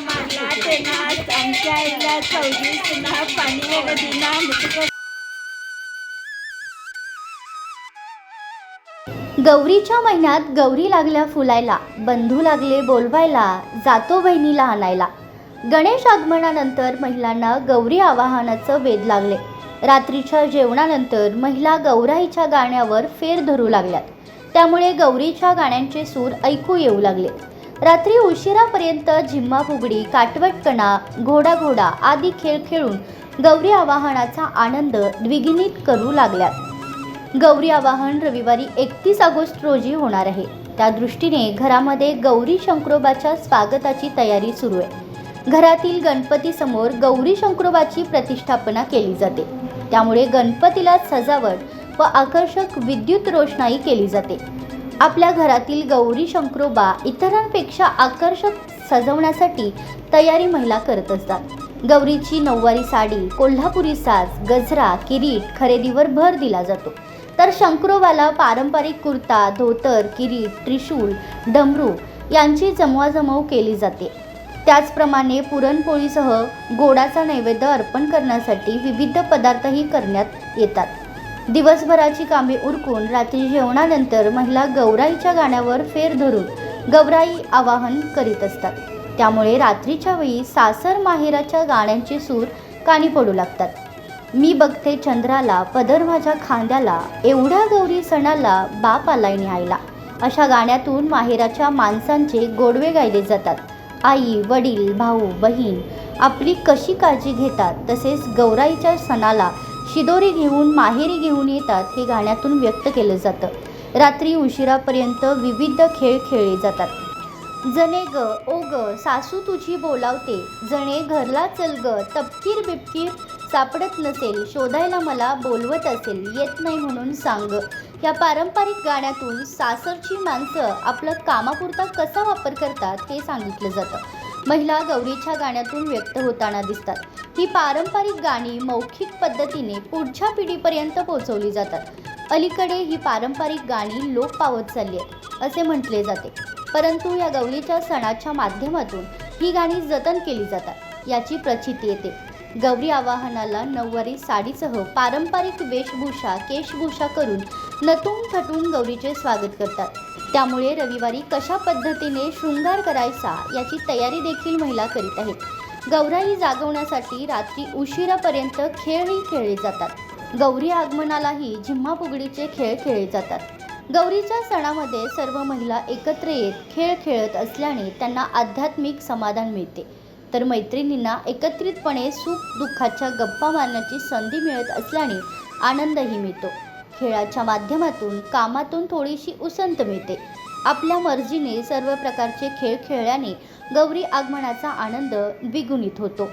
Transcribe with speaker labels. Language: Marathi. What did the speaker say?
Speaker 1: मारला आमच्या पाणी
Speaker 2: गौरीच्या महिन्यात गौरी लागल्या फुलायला बंधू लागले बोलवायला जातो बहिणीला आणायला. गणेश आगमनानंतर महिलांना गौरी आवाहनाचं वेध लागले. रात्रीच्या जेवणानंतर महिला गौराईच्या गाण्यावर फेर धरू लागल्यात. त्यामुळे गौरीच्या गाण्यांचे सूर ऐकू येऊ लागले. रात्री उशिरापर्यंत झिम्मा फुगडी काटवटकणा घोडा घोडा आदी खेळ खेळून गौरी आवाहनाचा आनंद द्विगुणित करू लागल्यात. गौरी आवाहन रविवारी एकतीस ऑगस्ट रोजी होणार आहे. त्या दृष्टीने घरामध्ये गौरी शंकरोबाच्या स्वागताची तयारी सुरू आहे. घरातील गणपतीसमोर गौरी शंकरोबाची प्रतिष्ठापना केली जाते. त्यामुळे गणपतीला सजावट व आकर्षक विद्युत रोषणाई केली जाते. आपल्या घरातील गौरी शंकरोबा इतरांपेक्षा आकर्षक सजवण्यासाठी तयारी महिला करत असतात. गौरीची नऊवारी साडी कोल्हापुरी साज गजरा किरीट खरेदीवर भर दिला जातो. तर शंकरोबाला पारंपरिक कुर्ता धोतर किरीट त्रिशूल डमरू यांची जमवाजमव केली जाते. त्याचप्रमाणे पुरणपोळीसह गोडाचा नैवेद्य अर्पण करण्यासाठी विविध पदार्थही करण्यात येतात. दिवसभराची कामे उरकून रात्री जेवणानंतर महिला गौराईच्या गाण्यावर फेर धरून गौराई आवाहन करीत असतात. त्यामुळे रात्रीच्या वेळी सासर माहेराच्या गाण्यांचे सूर कानी पडू लागतात. मी बघते चंद्राला पदर माझ्या खांद्याला एवढ्या गौरी सणाला बाप आलाय न्यायला. अशा गाण्यातून माहेराच्या माणसांचे गोडवे गायले जातात. आई वडील भाऊ बहीण आपली कशी काळजी घेतात तसेच गौराईच्या सणाला शिदोरी घेऊन माहेरी घेऊन येतात हे गाण्यातून व्यक्त केलं जातं. रात्री उशिरापर्यंत विविध खेळ खेळले जातात. जणे ग ओ ग सासू तुझी बोलावते. जणे घरला चल ग तपकीर बिपकीर सापडत नसेल. शोधायला मला बोलवत असेल येत नाही म्हणून सांग. या पारंपरिक गाण्यातून सासरची माणसं आपलं कामापुरता कसा वापर करतात हे सांगितलं जातं. महिला गौरीच्या गाण्यातून व्यक्त होताना दिसतात. ही पारंपरिक गाणी मौखिक पद्धतीने पुढच्या पिढीपर्यंत पोहोचवली जातात. अलीकडे ही पारंपरिक गाणी लोप पावत चालली आहेत असे म्हटले जाते. परंतु या गौरीच्या सणाच्या माध्यमातून ही गाणी जतन केली जातात याची प्रचिती येते. गौरी आवाहनाला नऊवारी साडीसह पारंपरिक वेशभूषा केशभूषा करून नटून थटून गौरीचे स्वागत करतात. त्यामुळे रविवारी कशा पद्धतीने शृंगार करायचा याची तयारी देखील महिला करीत आहेत. गौराई जागवण्यासाठी रात्री उशिरापर्यंत खेळही खेळले जातात. गौरी आगमनालाही झिम्मा फुगडीचे खेळ खेळले जातात. गौरीच्या सणामध्ये सर्व महिला एकत्र येत खेळ खेळत असल्याने त्यांना आध्यात्मिक समाधान मिळते. तर मैत्रिणींना एकत्रितपणे सुख दुःखाच्या गप्पा मारण्याची संधी मिळत असल्याने आनंदही मिळतो. खेळाच्या माध्यमातून कामातून थोडीशी उसंत मिळते. आपल्या मर्जीने सर्व प्रकारचे खेळ खेळल्याने गौरी आगमनाचा आनंद द्विगुणित होतो.